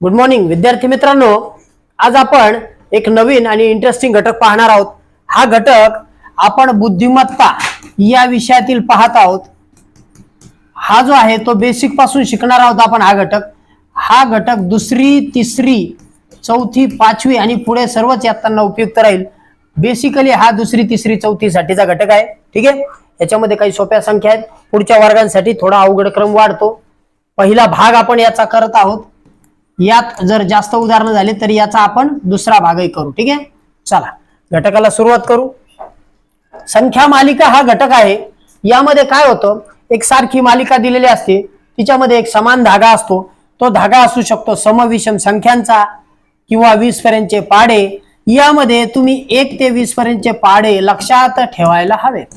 Good morning विद्यार्थी मित्रांनो. आज आपण एक नवीन आणि इंटरेस्टिंग घटक पाहणार आहोत. हा घटक आपण बुद्धिमत्ता या विषयातील पाहत आहोत. हा जो आहे तो बेसिकपासून शिकणार आहोत आपण हा घटक. हा घटक दुसरी तिसरी चौथी पाचवी आणि पुढे सर्वच यातना उपयुक्त राहील. बेसिकली हा दुसरी तिसरी चौथीसाठीचा घटक आहे. ठीक आहे? याच्यामध्ये काही सोप्या संख्या आहेत. पुढच्या वर्गांसाठी थोडा अवघड क्रम वाढतो. पहिला भाग आपण याचा करत आहोत. यात जर जास्त उदाहरणं झाली तर याचा आपण दुसरा भागही करू ठीक आहे? चला घटकाला सुरुवात करू. संख्या मालिका हा घटक आहे. यामध्ये काय होतं? एक सारखी मालिका दिलेली असते. तिच्यामध्ये एक समान धागा असतो. तो धागा असू शकतो समविषम संख्यांचा किंवा वीस पर्यंतचे पाडे. यामध्ये तुम्ही एक ते वीस पर्यंतचे पाडे लक्षात ठेवायला हवेत.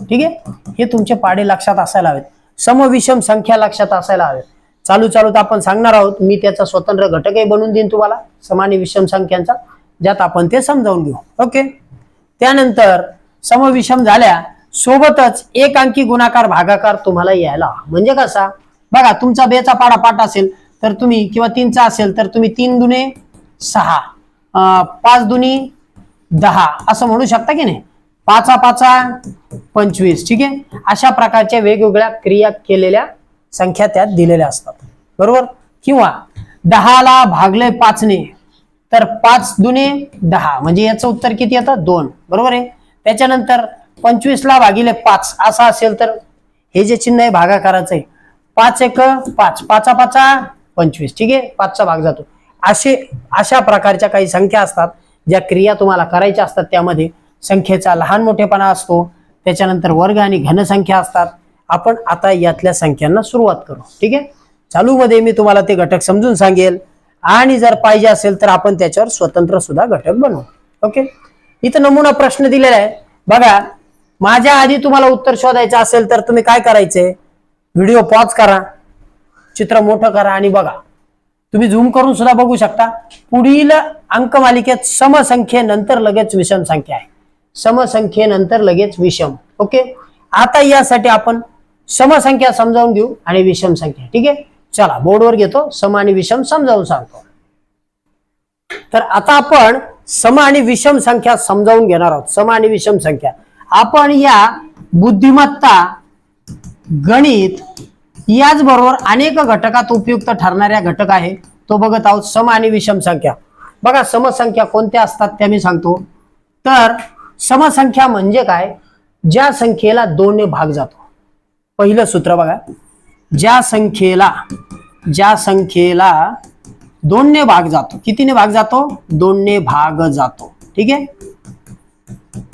ठीक आहे? हे तुमचे पाडे लक्षात असायला हवेत. समविषम संख्या लक्षात असायला हवेत. चालू चालू तर आपण सांगणार आहोत मी त्याचा स्वतंत्र घटकही बनवून देईन तुम्हाला समान विषम संख्यांचा ज्यात आपण ते समजावून घेऊ. ओके त्यानंतर समविषम झाल्या सोबतच एक अंकी गुणाकार भागाकार तुम्हाला यायला. म्हणजे कसा? बघा तुमचा बेचा पाडा पाठ असेल तर तुम्ही किंवा तीनचा असेल तर तुम्ही तीन दुने सहा. अं, पाच दुनी दहा. असं म्हणू शकता की नाही? पाचा पाचा पंचवीस. ठीक आहे? अशा प्रकारच्या वेगवेगळ्या क्रिया केलेल्या संख्या त्यात दिलेल्या असतात. बरोबर? किंवा दहाला भागले पाचने तर पाच दुने दहा. म्हणजे याचं उत्तर किती येतं? दोन. बरोबर आहे? त्याच्यानंतर पंचवीसला भागिले पाच. असा असेल तर हे जे चिन्ह आहे भागाकाराचं आहे पाच एक पाच. पाचा पाचा पंचवीस. ठीक आहे? पाचचा भाग जातो. असे अशा प्रकारच्या काही संख्या असतात ज्या क्रिया तुम्हाला करायच्या असतात त्यामध्ये. संख्येचा लहान मोठेपणा असतो. त्याच्यानंतर वर्ग आणि घनसंख्या असतात. आपण आता यातल्या संख्यांना सुरुवात करू. ठीक आहे? चालू मध्ये मी तुम्हाला ते घटक समजून सांगेल. आणि जर पाहिजे असेल तर आपण त्याच्यावर स्वतंत्र सुद्धा घटक बनवू. ओके? इथं नमुना प्रश्न दिलेला आहे. बघा माझ्या आधी तुम्हाला उत्तर शोधायचं असेल तर तुम्ही काय करायचंय व्हिडिओ पॉज करा. चित्र मोठं करा आणि बघा. तुम्ही झूम करून सुद्धा बघू शकता. पुढील अंकमालिकेत समसंख्येनंतर लगेच विषम संख्या आहे. समसंख्येनंतर लगेच विषम. ओके? आता यासाठी आपण समसंख्या समजावून घेऊ आणि विषम संख्या. ठीक आहे? चला बोर्डवर घेतो. सम आणि विषम समजावून सांगतो. तर आता आपण सम आणि विषम संख्या समजावून घेणार आहोत. सम आणि विषम संख्या. आपण या बुद्धिमत्ता गणित याचबरोबर अनेक घटकात उपयुक्त ठरणाऱ्या घटक आहे. तो बघत आहोत सम आणि विषम संख्या. बघा समसंख्या कोणत्या असतात त्या मी सांगतो. तर समसंख्या म्हणजे काय? ज्या संख्येला दोनने भाग जातो. पहिलं सूत्र बघा. ज्या संख्येला ज्या संख्येला दोनने भाग जातो. कितीने भाग जातो? दोनने भाग जातो. ठीक आहे?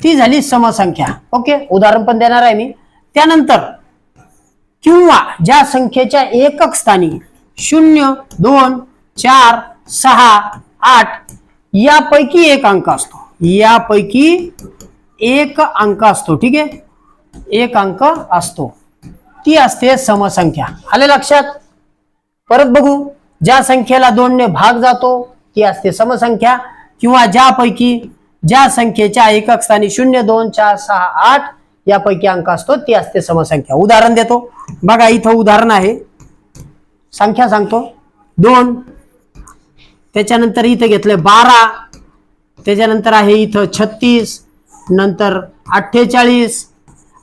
ती झाली समसंख्या. ओके? उदाहरण पण देणार आहे मी. त्यानंतर किंवा ज्या संख्येच्या एकक स्थानी शून्य दोन चार सहा आठ यापैकी एक अंक असतो. यापैकी एक अंक असतो. ठीक आहे? एक अंक असतो. ती असते समसंख्या. आले लक्षात? परत बघू. ज्या संख्येला दोनने भाग जातो ती असते समसंख्या. किंवा ज्यापैकी ज्या संख्येच्या एकक स्थानी शून्य दोन चार सहा आठ यापैकी अंक असतो ती असते समसंख्या. उदाहरण देतो. बघा इथं उदाहरण आहे. संख्या सांगतो. दोन. त्याच्यानंतर इथं घेतलंय बारा. त्याच्यानंतर आहे इथं छत्तीस. नंतर अठ्ठेचाळीस.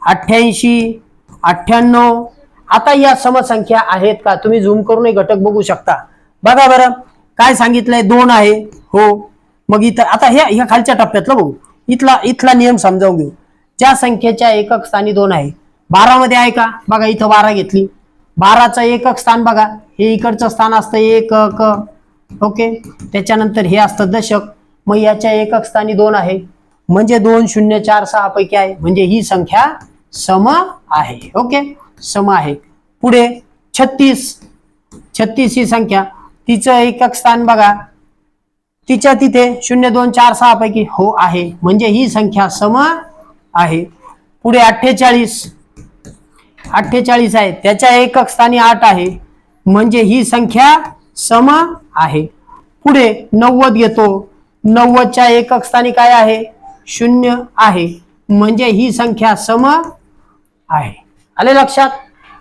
अठ्ठ्याऐंशी. अठ्ठ्याण्णव. आता या समसंख्या आहेत का? तुम्ही झूम करूनही घटक बघू शकता. बघा बरं. काय सांगितलंय? दोन आहे. हो. मग इथं आता ह्या ह्या खालच्या टप्प्यातलं बघू. इथला इथला नियम समजावून घेऊ. ज्या संख्येच्या एकक स्थानी दोन आहे. बारामध्ये आहे का? बघा इथं बारा घेतली. बाराचं एकक स्थान बघा. हे इकडचं स्थान असतं एक क ओके? त्याच्यानंतर हे असतं दशक. मग याच्या एकक स्थानी दोन आहे. म्हणजे दोन शून्य चार सहा पैकी आहे. म्हणजे ही संख्या सम आहे. ओके सम आहे. पुढे छत्तीस. छत्तीस ही संख्या. तिचं एकक स्थान बघा. तिच्या तिथे शून्य दोन चार सहा पैकी हो आहे. म्हणजे ही संख्या सम आहे. पुढे अठ्ठेचाळीस. अठ्ठेचाळीस आहे. त्याच्या एकक स्थानी आठ आहे. म्हणजे ही संख्या सम आहे. पुढे नव्वद घेतो. नव्वदच्या एकक स्थानी काय आहे? शून्य आहे. म्हणजे ही संख्या सम आहे. आले लक्षात?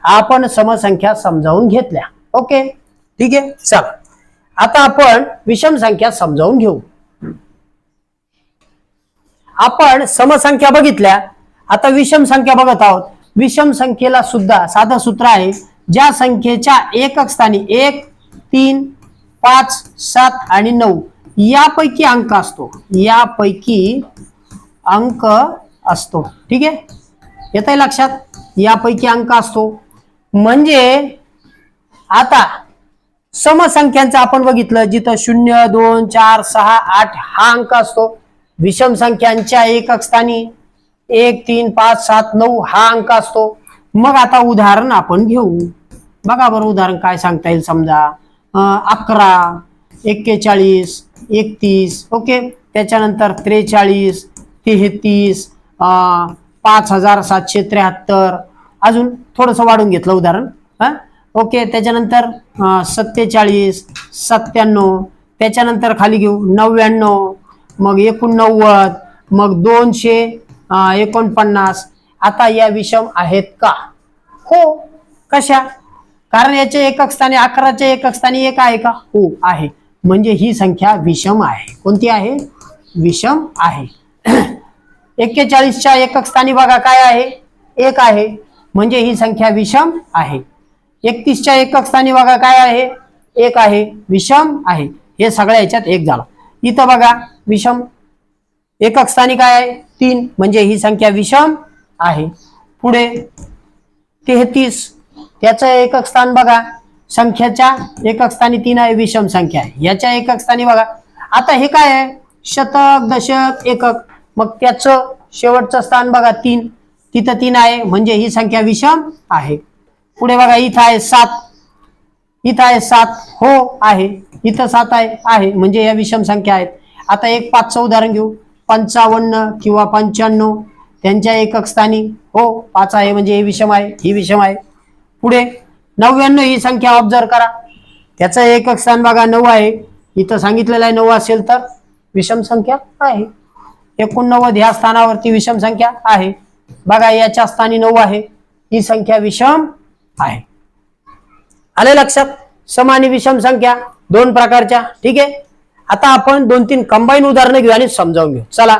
आपण समसंख्या समजावून घेतल्या. ओके? ठीक आहे? चला. आता आपण विषम संख्या समजावून घेऊ. आपण समसंख्या बघितल्या. आता विषम संख्या बघत आहोत. विषम संख्येला सुद्धा साधं सूत्र आहे. ज्या संख्येच्या एकक स्थानी एक तीन पाच सात आणि नऊ यापैकी अंक असतो. यापैकी अंक असतो. ठीक आहे? येत आहे लक्षात? यापैकी अंक असतो. म्हणजे आता समसंख्यांचं आपण बघितलं जिथं शून्य दोन चार सहा आठ हा अंक असतो. विषम संख्यांच्या एकक स्थानी एक तीन पाच सात नऊ हा अंक असतो. मग आता उदाहरण आपण घेऊ. बघा बरं उदाहरण काय सांगता येईल समजा. अकरा एक्केचाळीस एकतीस ओके? त्याच्यानंतर त्रेचाळीस तेहतीस पाच हजार सातशे त्र्याहत्तर. अजून थोडंसं वाढून घेतलं उदाहरण. हां? ओके त्याच्यानंतर सत्तेचाळीस सत्त्याण्णव. त्याच्यानंतर खाली घेऊ नव्याण्णव मग एकोणनव्वद मग दोनशे एकोणपन्नास. आता या विषम आहेत का? हो. कशा? कारण याच्या एकक स्थानी अकराच्या एकक स्थानी एक आहे का? हो आहे. म्हणजे ही संख्या विषम आहे. कोणती आहे? विषम आहे. एक्केचाळीसच्या एकक स्थानी बघा काय आहे? एक आहे. म्हणजे ही संख्या विषम आहे. एकतीसच्या एकक स्थानी बघा काय आहे? एक आहे. विषम आहे. हे सगळ्या याच्यात एक झालं. इथं बघा विषम एकक स्थानी काय आहे? तीन. म्हणजे ही संख्या विषम आहे. पुढे तेहतीस. त्याचं एकक स्थान बघा. संख्याच्या एकक स्थानी तीन आहे विषम संख्या आहे. याच्या एकक स्थानी बघा. आता हे काय आहे? शतक दशक एकक. मग त्याचं शेवटचं स्थान बघा तीन. तिथं तीन आहे म्हणजे ही संख्या विषम आहे. पुढे बघा इथं आहे सात. इथं आहे सात. हो आहे. इथं सात आहे आहे. म्हणजे या विषम संख्या आहेत. आता एक पाचचं उदाहरण घेऊ. पंचावन्न किंवा पंच्याण्णव त्यांच्या एकक स्थानी. हो पाच आहे म्हणजे हे विषम आहे ही विषम आहे. पुढे नव्याण्णव ही संख्या ऑब्झर्व करा. त्याचं एकक स्थान बघा नऊ आहे. इथं सांगितलेलं आहे नऊ असेल तर विषम संख्या आहे. एकोणनव्वद ह्या स्थानावरती विषम संख्या आहे. बघा याच्या स्थानी नऊ आहे. ही संख्या विषम आहे. आले लक्षात? सम आणि विषम संख्या दोन प्रकारच्या. ठीक आहे? आता आपण दोन तीन कंबाईन उदाहरणं घेऊ आणि समजावून घेऊ. चला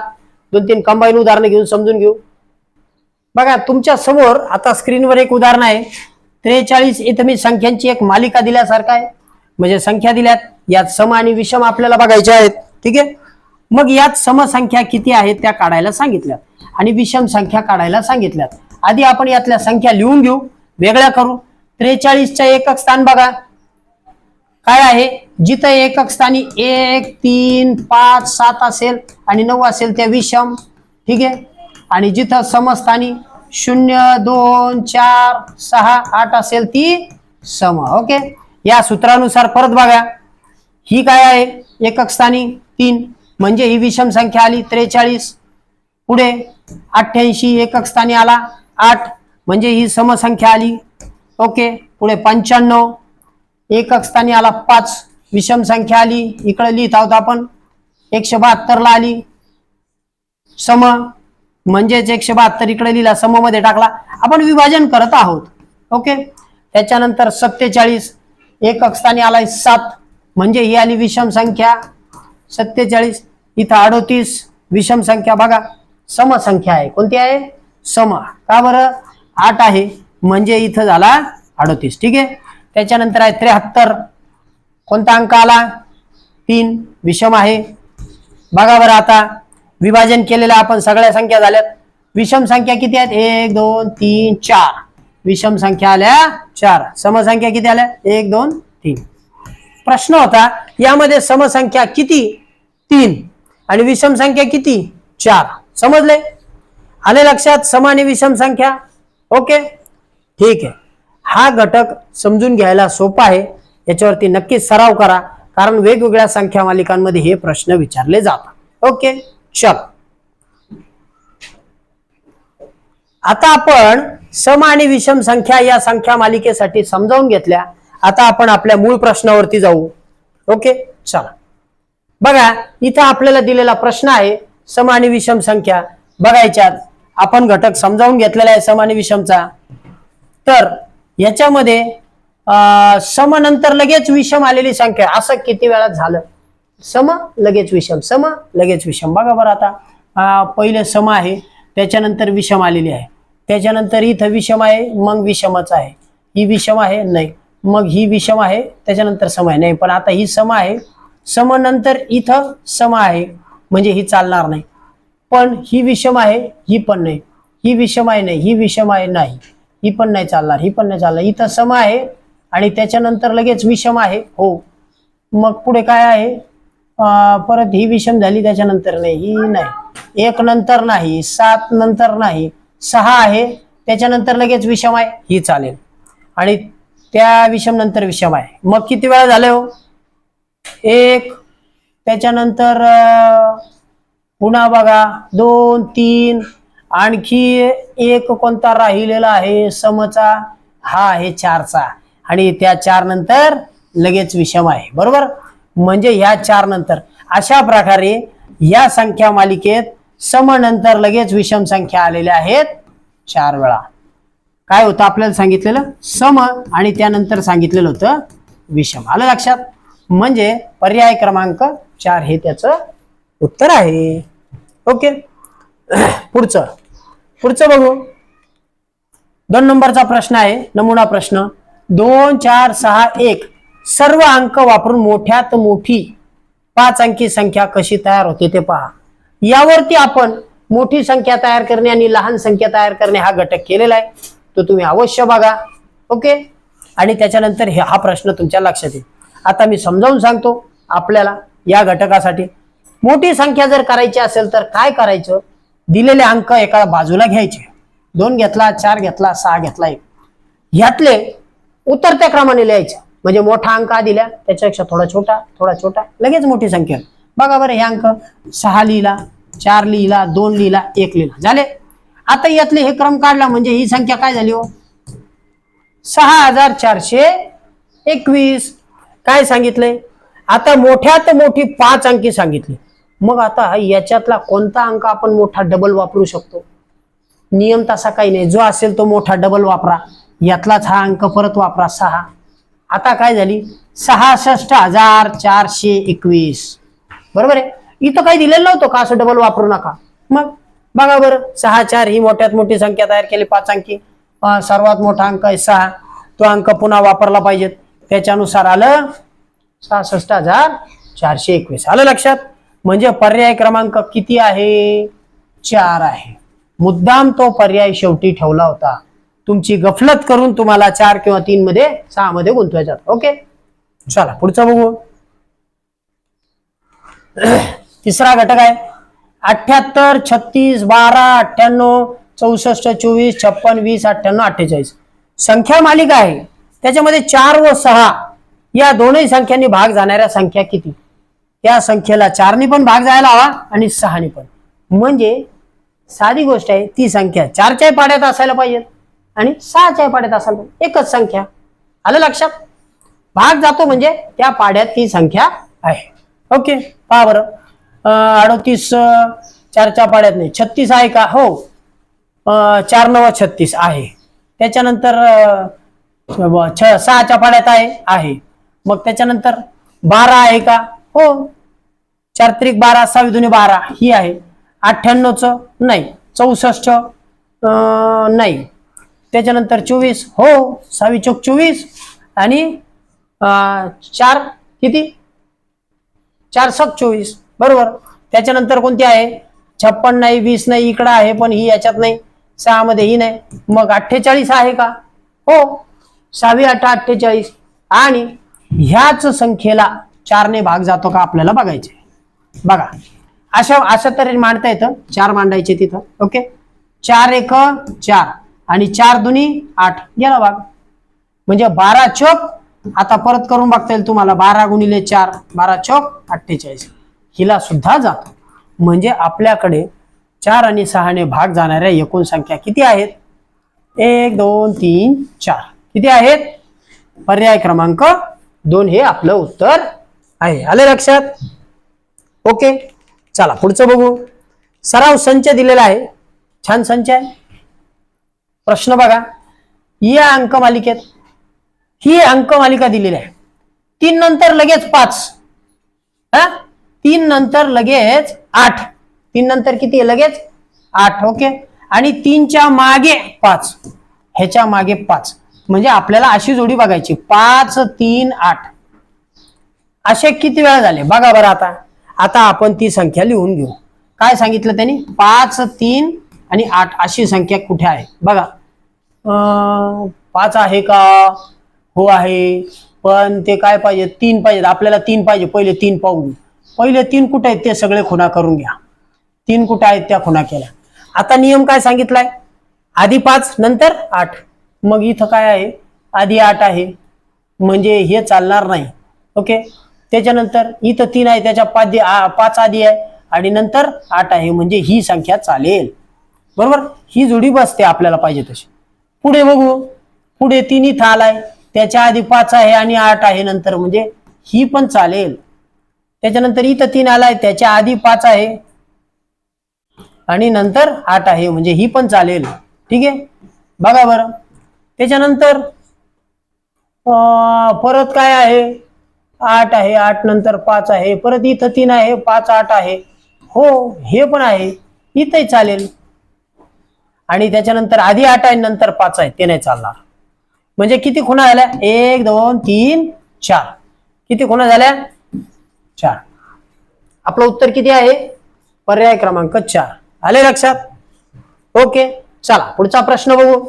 दोन तीन कंबाईन उदाहरणं घेऊन समजून घेऊ. बघा तुमच्यासमोर आता स्क्रीनवर एक उदाहरण आहे. त्रेचाळीस इथं मी संख्यांची एक मालिका दिल्यासारखं आहे. म्हणजे संख्या दिल्यात. यात सम आणि विषम आपल्याला बघायचे आहेत. ठीक आहे? मग यात समसंख्या किती आहेत त्या काढायला सांगितल्या. आणि विषम संख्या काढायला सांगितल्यात आधी आपण यातल्या संख्या लिहून घेऊ. वेगळ्या करू. त्रेचाळीसच्या एकक स्थान बघा. काय आहे? जिथं एकक स्थानी एक तीन पाच सात असेल आणि नऊ असेल त्या विषम. ठीक आहे? आणि जिथं समस्थानी शून्य दोन चार सहा आठ असेल ती सम. ओके? या सूत्रानुसार परत बघा. ही काय आहे? एकक स्थानी तीन. म्हणजे ही विषम संख्या आली त्रेचाळीस. पुढे अठ्ठ्याऐंशी एकक स्थानी आला आठ. म्हणजे ही समसंख्या आली. ओके पुढे पंच्याण्णव. एकक स्थानी आला पाच. विषम संख्या आली इकडे लिहित आहोत आपण. एकशे बहात्तरला आली. सम. म्हणजेच एकशे बहात्तर इकडे लिहिला सममध्ये टाकला. आपण विभाजन करत आहोत. ओके त्याच्यानंतर सत्तेचाळीस. एकक स्थानी आलाय सात. म्हणजे ही आली विषम संख्या. सत्तेचाळीस. इथं अडोतीस विषम संख्या बघा. समसंख्या आहे. कोणती आहे? सम. का बरं? आठ आहे. म्हणजे इथं झाला अडोतीस. ठीक आहे? त्याच्यानंतर आहे त्र्याहत्तर. कोणता अंक आला? तीन. विषम आहे. बघा बरं आता. विभाजन केलेलं आपण सगळ्या संख्या झाल्यात. विषम संख्या किती आहेत? एक दोन तीन चार. विषम संख्या आल्या चार. समसंख्या किती आल्या? एक दोन तीन. प्रश्न होता यामध्ये समसंख्या किती? तीन. आणि विषम संख्या किती? चार. समजले? आले लक्षात? सम आणि विषम संख्या? ओके. ठीक आहे. हा घटक समजून घ्यायला सोपा आहे. याच्यावरती नक्कीच सराव करा. कारण वेगवेगळ्या संख्या मालिकांमध्ये हे प्रश्न विचारले जातात. ओके? चल. आता आपण सम आणि विषम संख्या या संख्या मालिकेसाठी समजावून घेतल्या. आता आपण आपल्या मूळ प्रश्नावरती जाऊ. ओके? चला. बघा इथं आपल्याला दिलेला प्रश्न आहे सम आणि विषम संख्या. बघायच्यात आपण घटक समजावून घेतलेला आहे सम आणि विषमचा. तर याच्यामध्ये अं, सम नंतर लगेच विषम आलेली संख्या. असं किती वेळा झालं? सम लगेच विषम. सम लगेच विषम. बघा बरं आता. पहिलं पहिले सम आहे त्याच्यानंतर विषम आलेली आहे. त्याच्यानंतर इथं विषम आहे मग विषमच आहे. ही विषम आहे नाही. मग ही विषम आहे त्याच्यानंतर सम आहे. नाही पण आता ही सम आहे सम नंतर इथं सम आहे म्हणजे ही चालणार नाही. पण ही विषम आहे ही पण नाही. ही विषम आहे नाही ही विषम आहे नाही. ही पण नाही चालणार ही पण नाही चालणार. इथं सम आहे आणि त्याच्यानंतर लगेच विषम आहे हो. मग पुढे काय आहे? परत ही विषम झाली त्याच्यानंतर नाही ही नाही. एक नंतर नाही सात नंतर नाही सहा आहे त्याच्यानंतर लगेच विषम आहे ही चालेल. आणि त्या विषम नंतर विषम आहे. मग किती वेळा झाले हो? एक त्याच्यानंतर पुन्हा बघा दोन तीन आणखी एक कोणता राहिलेला आहे? समचा. हा आहे चारचा. आणि त्या चार नंतर लगेच विषम आहे. बरोबर? म्हणजे ह्या चार नंतर. अशा प्रकारे या संख्या मालिकेत सम नंतर लगेच विषम संख्या आलेल्या आहेत चार वेळा. काय होतं? आपल्याला सांगितलेलं सम आणि त्यानंतर सांगितलेलं होतं विषम. आलं लक्षात? म्हणजे पर्याय क्रमांक चार हे त्याचं उत्तर आहे. ओके. पुढचं. पुढचं बघू. दोन नंबरचा प्रश्न आहे. नमुना प्रश्न. दोन चार सहा एक. सर्व अंक वापरून मोठ्यात मोठी पाच अंकी संख्या कशी तयार होते ते पहा. यावरती आपण मोठी संख्या तयार करणे आणि लहान संख्या तयार करणे हा घटक केलेला आहे. तो तुम्ही अवश्य बघा. ओके? आणि त्याच्यानंतर हा प्रश्न तुमच्या लक्षात येईल. आता मी समजावून सांगतो आपल्याला या घटकासाठी. मोठी संख्या जर करायची असेल तर काय करायचं? दिलेले अंक एका बाजूला घ्यायचे. दोन घेतला चार घेतला सहा घेतला एक. ह्यातले उतरत्या क्रमाने लिहायचे. म्हणजे मोठा अंक हा दिला त्याच्यापेक्षा थोडा छोटा थोडा छोटा लगेच मोठी संख्या. बघा बरं हे अंक. सहा लिहिला चार लिहिला दोन लिहिला एक लिहिला. झाले? आता यातले हे क्रम काढला म्हणजे ही संख्या काय झाली हो? सहा हजार चारशे एकवीस. काय सांगितलंय आता मोठ्यात मोठी पाच अंकी सांगितली. मग आता याच्यातला कोणता अंक आपण मोठा डबल वापरू शकतो? नियम तसा काही नाही. जो असेल तो मोठा डबल वापरा. यातलाच हा अंक परत वापरा. सहा. आता काय झाली? सहासष्ट हजार चारशे एकवीस. बरोबर आहे? इथं काही दिलेलं नव्हतं का असं डबल वापरू नका? मग बघा बरं. सहा चार ही मोठ्यात मोठी संख्या तयार केली पाच अंकी. सर्वात मोठा अंक आहे सहा. तो अंक पुन्हा वापरला पाहिजेत. त्याच्यानुसार आलं सहासष्ट हजार चारशे एकवीस. आलं लक्षात? म्हणजे पर्याय क्रमांक किती आहे? चार आहे. मुद्दाम तो पर्याय शेवटी ठेवला होता. तुमची गफलत करून तुम्हाला चार किंवा तीन मध्ये सहा मध्ये गुंतवायचा ओके? चला पुढचं बघू. तिसरा घटक आहे. अठ्याहत्तर छत्तीस बारा अठ्ठ्याण्णव चौसष्ट चोवीस छप्पन वीस अठ्ठ्याण्णव अठ्ठेचाळीस. संख्या मालिका आहे. त्याच्यामध्ये चार व सहा या दोनही संख्यांनी भाग जाणाऱ्या संख्या किती? त्या संख्येला चारनी पण भाग जायला हवा आणि सहानी पण. म्हणजे साधी गोष्ट आहे ती संख्या चारच्या पाड्यात असायला पाहिजे आणि सहाच्या पाड्यात असायला पाहिजे. एकच संख्या. आलं लक्षात? भाग जातो म्हणजे त्या पाड्यात ती संख्या आहे. ओके पहा बरं. अडतीस अडोतीस चारच्या पाड्यात नाही. छत्तीस आहे का? हो. चार नव छत्तीस आहे. त्याच्यानंतर छ सहाच्या पाड्यात आहे आहे. मग त्याच्यानंतर बारा आहे का? हो. चार त्रिक बारा सहावी दुनी बारा ही आहे. अठ्ठ्याण्णवच नाही. चौसष्ट अं, नाही. त्याच्यानंतर चोवीस हो. सहावी चौक चोवीस. आणि चार किती? चार सात चोवीस. बरोबर. त्याच्यानंतर कोणती आहे? छप्पन नाही वीस नाही इकडं आहे पण ही याच्यात नाही. सहा मध्ये ही नाही. मग अठ्ठेचाळीस आहे का? हो. सहावी अठरा अठ्ठेचाळीस. आणि ह्याच संख्येला चारने भाग जातो का आपल्याला बघायचे. बघा. अशा अशा तऱ्हेने मांडता येतं. चार मांडायचे तिथं. ओके? चार एक चार. आणि चार दुनी आठ. गेला भाग. म्हणजे बारा चोक आता परत करून बघता येईल तुम्हाला. बारा गुणिले चार बारा चोक अठ्ठेचाळीस. हिला सुद्धा जातो. म्हणजे आपल्याकडे चार आणि सहाने भाग जाणाऱ्या एकूण संख्या किती आहेत? एक दोन तीन चार. किती आहेत? पर्याय क्रमांक दोन हे आपलं उत्तर आहे. आले लक्षात? ओके चला पुढचं बघू. सराव संच दिलेला आहे. छान संच आहे. प्रश्न बघा. या अंक मालिकेत. ही अंक मालिका दिलेली आहे. तीन नंतर लगेच पाच. हा? तीन नंतर लगेच आठ. तीन नंतर किती आहे लगेच? आठ. ओके. आणि तीनच्या मागे पाच. ह्याच्या मागे पाच. म्हणजे आपल्याला अशी जोडी बघायची. पाच तीन आठ. असे किती वेळा झाले? बघा बरं आता. आता आपण ती संख्या लिहून घेऊ. काय सांगितलं त्यांनी? पाच तीन आणि आठ. अशी संख्या कुठे आहे? बघा. अं, पाच आहे का? हो आहे. पण ते काय पाहिजे? तीन पाहिजे. आपल्याला तीन पाहिजे. पहिले तीन पाहू पहिले तीन कुठे आहेत ते सगळे खुणा करून घ्या. तीन कुठे आहेत त्या खुणा केल्या. आता नियम काय सांगितलाय? आधी पाच नंतर आठ. मग इथं काय आहे? आधी आठ आहे. म्हणजे हे चालणार नाही. ओके? त्याच्यानंतर इथं तीन आहे त्याच्या पाच पाच आधी आहे आणि नंतर आठ आहे. म्हणजे ही संख्या चालेल. बरोबर? ही जोडी बसते आपल्याला पाहिजे तशी. पुढे बघू. पुढे तीन इथं आलाय त्याच्या आधी पाच आहे आणि आठ आहे नंतर. म्हणजे ही पण चालेल. त्याच्यानंतर इथं तीन आलाय त्याच्या आधी पाच आहे. आणि नंतर आठ आहे. म्हणजे ही पण चालेल. ठीक आहे? बघा बरं. त्याच्यानंतर अं, परत काय आहे? आठ आहे आठ नंतर पाच आहे परत इथं तीन आहे पाच आठ आहे. हो हे पण आहे. इथंही चालेल. आणि त्याच्यानंतर आधी आठ आहे नंतर पाच आहे ते नाही चालणार. म्हणजे किती खुणा झाल्या? एक दोन तीन चार. किती खुणा झाल्या? चार. आपलं उत्तर किती आहे? पर्याय क्रमांक चार. आले लक्षात? ओके चला पुढचा प्रश्न बघू.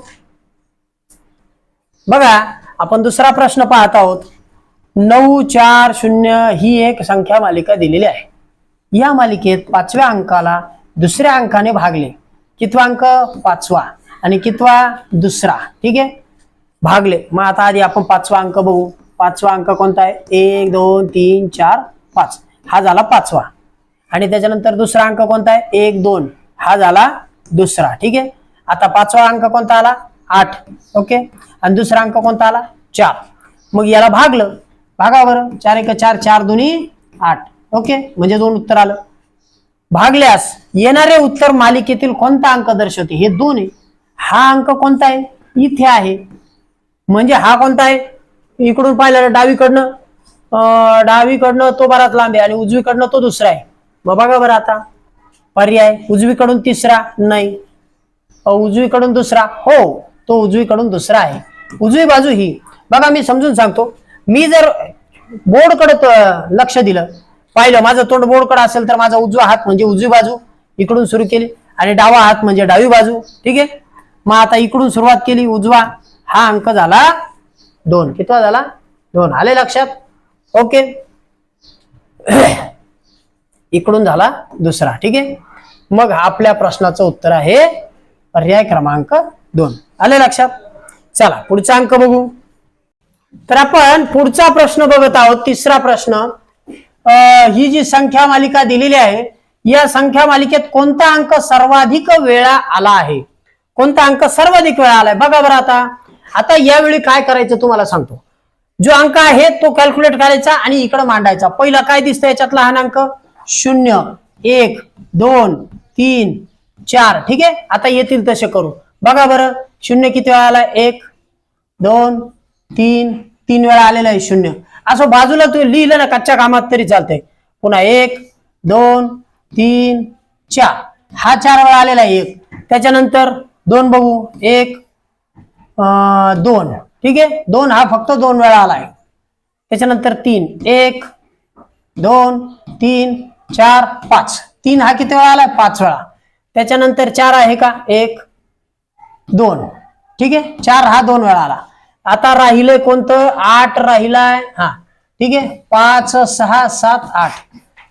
बघा आपण दुसरा प्रश्न पाहत आहोत. नऊ चार शून्य ही एक संख्या मालिका दिलेली आहे. या मालिकेत पाचव्या अंकाला दुसऱ्या अंकाने भागले. कितवा अंक? पाचवा. आणि कितवा? दुसरा. ठीक आहे? भागले. मग आता आधी आपण पाचवा अंक बघू. पाचवा अंक कोणता आहे? एक दोन तीन चार पाच. हा झाला पाचवा. आणि त्याच्यानंतर दुसरा अंक कोणता आहे? एक दोन. हा झाला दुसरा. ठीक आहे? आता पाचवा अंक कोणता आला? आठ. ओके? आणि दुसरा अंक कोणता आला? चार. मग याला भागलं. भागा बरं. चार एक चार चार दोन्ही आठ. ओके? म्हणजे दोन उत्तर आलं. भागल्यास येणारे उत्तर मालिकेतील कोणता अंक दर्शवते? हे दोन आहे. हा अंक कोणता आहे? इथे आहे. म्हणजे हा कोणता आहे? इकडून पाहिलं डावीकडनं डावीकडनं तो बराच लांब आहे आणि उजवीकडनं तो दुसरा आहे. मग बघा बरं आता. पर्याय. उजवीकडून तिसरा नाही. उजवीकडून दुसरा. हो. तो उजवीकडून दुसरा आहे. उजवी बाजू ही. बघा मी समजून सांगतो. मी जर बोर्डकडे लक्ष दिलं पाहिलं माझं तोंड बोर्डकडे असेल तर माझा उजवा हात म्हणजे उजवी बाजू इकडून सुरू केली. आणि डावा हात म्हणजे डावी बाजू. ठीक आहे? मग आता इकडून सुरुवात केली उजवा. हा अंक झाला दोन. कितवा झाला? दोन. आले लक्षात? ओके. इकडून झाला दुसरा. ठीक आहे? मग आपल्या प्रश्नाचं उत्तर आहे पर्याय क्रमांक दोन. आले लक्षात? चला पुढचा अंक बघू. तर आपण पुढचा प्रश्न बघत आहोत तिसरा प्रश्न. ही जी संख्या मालिका दिलेली आहे या संख्या मालिकेत कोणता अंक सर्वाधिक वेळा आला आहे? कोणता अंक सर्वाधिक वेळा आलाय? बघा बरं आता. आता यावेळी काय करायचं तुम्हाला सांगतो. जो अंक आहे तो कॅल्क्युलेट करायचा आणि इकडे मांडायचा. पहिला काय दिसतं याच्यात लहान अंक? शून्य एक दोन तीन चार. ठीक आहे? आता येतील तसे करू बघा बरं. शून्य किती वेळा आला? एक दोन तीन तीन वेळा आलेलं आहे शून्य. असं बाजूला तू लिहिलं ना कच्च्या कामात तरी चालतंय. पुन्हा एक दोन तीन चार. हा चार वेळा आलेला आहे एक. त्याच्यानंतर दोन बघू. एक दोन. ठीक आहे? दोन हा फक्त दोन वेळा आला आहे. त्याच्यानंतर तीन. एक दोन तीन चार पाच. तीन हा किती वेळा आलाय पाच वेळा. त्याच्यानंतर चार आहे का? एक दोन. ठीक आहे? चार हा दोन वेळा आला आता राहिलंय कोणतं? आठ राहिलाय. हा. ठीक आहे? पाच सहा सात आठ.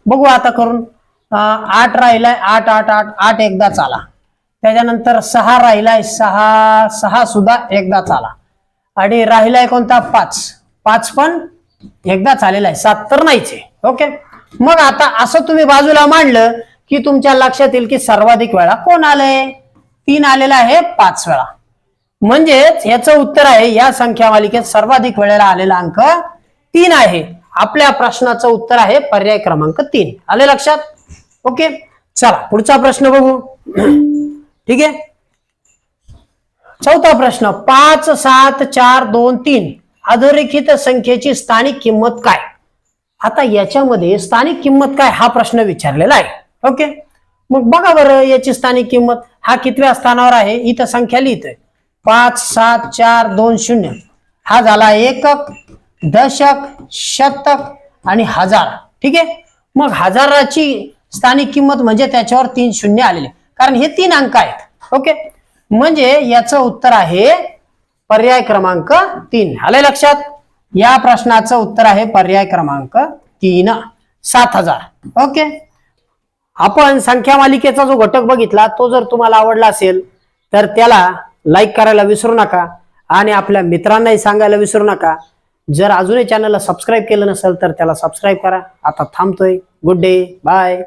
बघू आता करून. आठ राहिलाय. आठ आठ आठ आठ एकदाच आला त्याच्यानंतर सहा राहिलाय. सहा सहा सुद्धा एकदाच आला आणि राहिलाय कोणता? पाच. पाच पण एकदाच आलेला आहे सात तर नाहीच. आहे ओके? मग आता असं तुम्ही बाजूला मांडलं की तुमच्या लक्षात येईल की सर्वाधिक वेळा कोण आलंय? तीन आलेला आहे पाच वेळा. म्हणजेच याचं उत्तर आहे या संख्या मालिकेत सर्वाधिक वेळेला आलेला अंक तीन आहे. आपल्या प्रश्नाचं उत्तर आहे पर्याय क्रमांक तीन. आले लक्षात? ओके. चला पुढचा प्रश्न बघू. ठीक आहे? चौथा प्रश्न पाच सात चार दोन तीन. अधोरेखित संख्येची स्थानिक किंमत काय? आता याच्यामध्ये स्थानिक किंमत काय? हा प्रश्न विचारलेला आहे. ओके? मग बघा बरं याची स्थानिक किंमत. हा कितव्या स्थानावर आहे? इथं संख्या लिहितोय. पाच सात चार दोन शून्य. हा झाला एकक दशक शतक आणि हजार. ठीक आहे? मग हजाराची स्थानिक किंमत म्हणजे त्याच्यावर तीन शून्य आलेले. कारण हे तीन अंक आहेत. ओके? म्हणजे याचं उत्तर आहे पर्याय क्रमांक तीन. आले लक्षात? या प्रश्नाचं उत्तर आहे पर्याय क्रमांक तीन. सात हजार. ओके? आपण संख्या मालिकेचा जो घटक बघितला तो जर तुम्हाला आवडला असेल तर त्याला लाईक करायला विसरू नका आणि आपल्या मित्रांनाही सांगायला विसरू नका. जर अजूनही चॅनलला सबस्क्राईब केलं नसेल तर त्याला सबस्क्राईब करा. आता थांबतोय. Good day bye